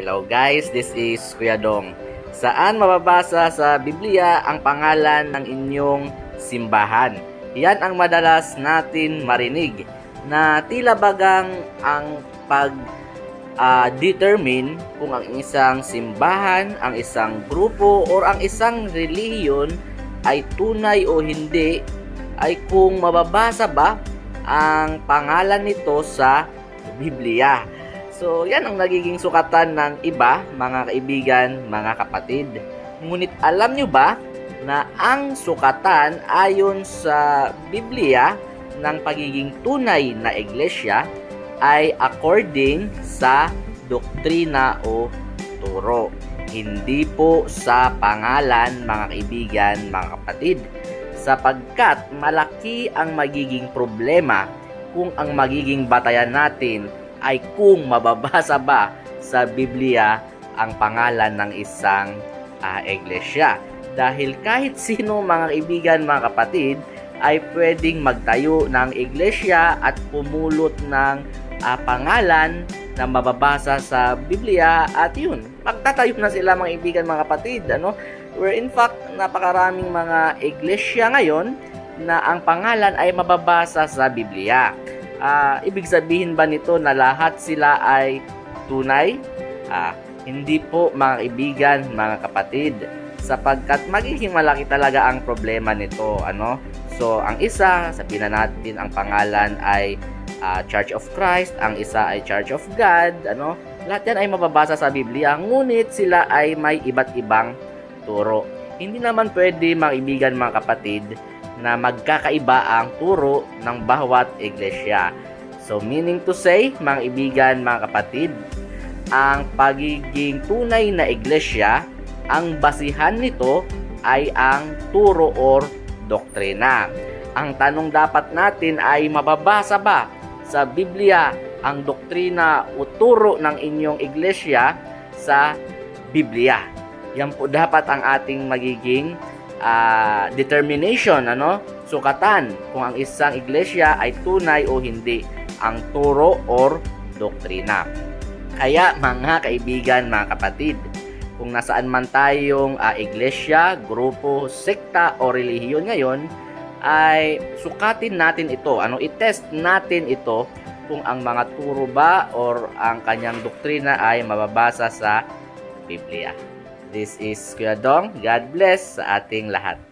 Hello guys, this is Kuya Dong. Saan mababasa sa Biblia ang pangalan ng inyong simbahan? Yan ang madalas natin marinig na tila bagang ang pag ah, determine kung ang isang simbahan, ang isang grupo or ang isang relihiyon ay tunay o hindi ay kung mababasa ba ang pangalan nito sa Biblia. So, yan ang nagiging sukatan ng iba, mga kaibigan, mga kapatid. Ngunit alam nyo ba na ang sukatan ayon sa Biblia ng pagiging tunay na iglesia ay according sa doktrina o turo. Hindi po sa pangalan, mga kaibigan, mga kapatid. Sapagkat malaki ang magiging problema kung ang magiging batayan natin ay kung mababasa ba sa Biblia ang pangalan ng isang ah, iglesia. Dahil kahit sino mga kaibigan, mga kapatid, ay pwedeng magtayo ng iglesia at pumulot ng ah, pangalan na mababasa sa Biblia at yun, magtatayo na sila mga kaibigan, mga kapatid. Ano? Where in fact, napakaraming mga iglesia ngayon na ang pangalan ay mababasa sa Biblia. Ah, ibig sabihin ba nito na lahat sila ay tunay? Ah, hindi po mga kaibigan, mga kapatid, sapagkat magiging malaki talaga ang problema nito, ano? So, ang isa, sabihin na natin ang pangalan ay ah, Church of Christ, ang isa ay Church of God, ano? Lahat yan ay mababasa sa Biblia, ngunit sila ay may iba't ibang turo. Hindi naman pwede mga kaibigan, mga kapatid, na magkakaiba ang turo ng bawat iglesia. So meaning to say, mga ibigan, mga kapatid, ang pagiging tunay na iglesia, ang basihan nito ay ang turo or doktrina. Ang tanong dapat natin ay mababasa ba sa Biblia ang doktrina o turo ng inyong iglesia sa Biblia? Yan po dapat ang ating magiging ah, determination, ano? Sukatan kung ang isang iglesia ay tunay o hindi ang turo or doktrina. Kaya mga kaibigan, mga kapatid, kung nasaan man tayong ah, iglesia, grupo, sekta o relihiyon ngayon, ay sukatin natin ito. Ano, i-test natin ito kung ang mga turo ba or ang kanyang doktrina ay mababasa sa Biblia. This is Kuya Dong. God bless sa ating lahat.